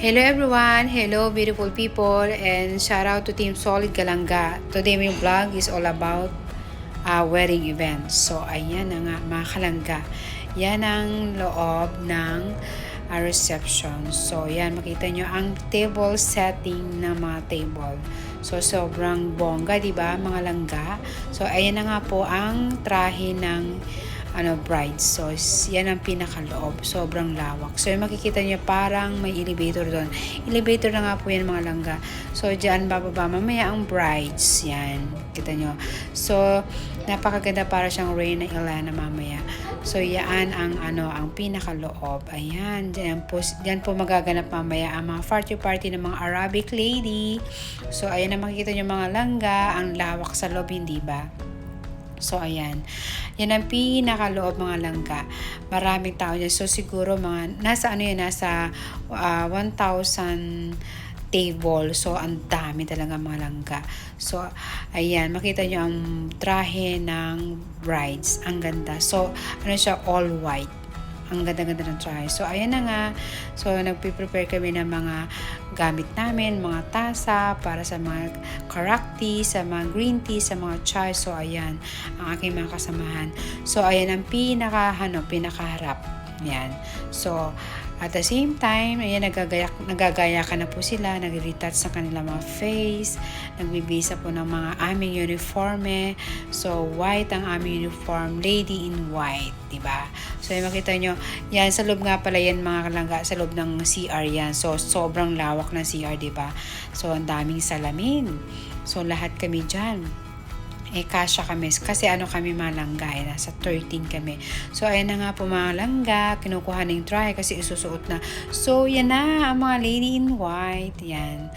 Hello everyone! Hello beautiful people! And shout out to Team Solid Galanga. Today my vlog is all about uh, wedding event. So ayan na nga mga kalangga. Yan ang loob ng uh, reception. So yan makita nyo ang table setting ng mga table. So sobrang bongga, ba, mga langga? So ayan na nga po ang trahe ng ano brides. So, s- yan ang pinakaloob. Sobrang lawak. So, yung makikita niyo parang may elevator doon. Elevator na nga po yan mga langga. So, dyan bababa mamaya ang brides. Yan. Kita nyo. So, napakaganda para siyang Reyna Ilana mamaya. So, yan ang ano, ang pinakaloob. Ayan. Dyan po, dyan po magaganap mamaya ang mga party-party ng mga Arabic lady. So, ayan na makikita nyo mga langga. Ang lawak sa loob, hindi ba? So, ayan. Yan ang pinakaloob mga langga. Maraming tao dyan. So, siguro mga, nasa ano yan, nasa ah, 1,000 table. So, ang dami talaga mga langga. So, ayan. Makita nyo ang trahe ng brides. Ang ganda. So, ano siya, all white ang ganda-ganda ng trahe. So, ayan na nga. So, nagpe-prepare kami ng mga gamit namin, mga tasa, para sa mga karak tea, sa mga green tea, sa mga chai. So, ayan, ang aking mga kasamahan. So, ayan ang pinaka, ano, pinakaharap. Yan. So, at the same time, ayan, nagagaya, nagagaya ka na po sila, nag-retouch sa kanilang mga face, nagbibisa po ng mga aming uniforme. So, white ang aming uniform, lady in white, di ba? So, yung makita nyo, yan, sa loob nga pala yan mga kalangga, sa loob ng CR yan. So, sobrang lawak ng CR, di ba? So, ang daming salamin. So, lahat kami dyan eh kasya kami. Kasi ano kami mga langga eh, nasa 13 kami. So ayan na nga po mga langga kinukuha ng try kasi isusuot na. So yan na ang mga lady in white. Yan.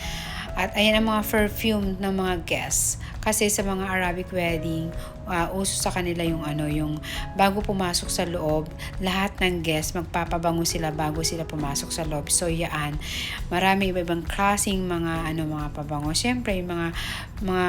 At ayan ang mga perfume ng mga guests kasi sa mga Arabic wedding uh, uso sa kanila yung ano yung bago pumasok sa loob lahat ng guests magpapabango sila bago sila pumasok sa loob. So yaan. Marami iba-ibang klaseng mga ano mga pabango. Syempre yung mga mga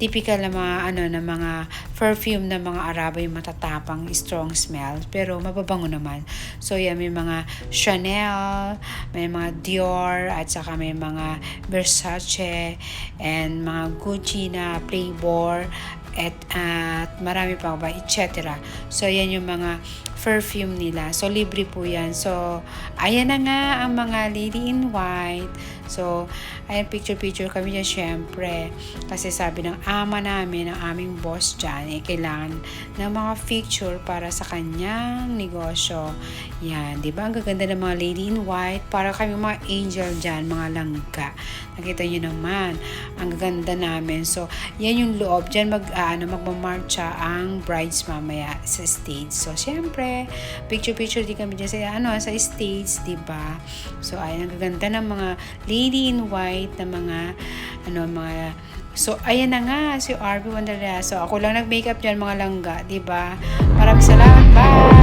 typical na mga ano na mga perfume ng mga Arabo yung matatapang strong smell. Pero mababango naman. So yan may mga Chanel may mga Dior at saka may mga Versace and mga Gucci na Playboy at, at marami pa ba, etc. So, yan yung mga perfume nila. So, libre po yan. So, ayan na nga ang mga lady in white. So, ayan, picture-picture kami dyan, syempre. Kasi sabi ng ama namin, ng aming boss dyan, eh, kailangan ng mga picture para sa kanyang negosyo. Yan, di ba? Ang gaganda ng mga lady in white. Para kami mga angel dyan, mga langga. Nakita nyo naman, ang gaganda namin. So, yan yung loob. Dyan mag, ah, ano, magmamarcha ang brides mamaya sa stage. So, syempre, picture-picture din kami dyan sa, ano, sa stage, di ba? So, ayan, ang gaganda ng mga lady in white na mga, ano, mga, So, ayan na nga, si RB Wanderlea. So, ako lang nag-makeup dyan, mga langga, ba? Maraming salamat. Bye!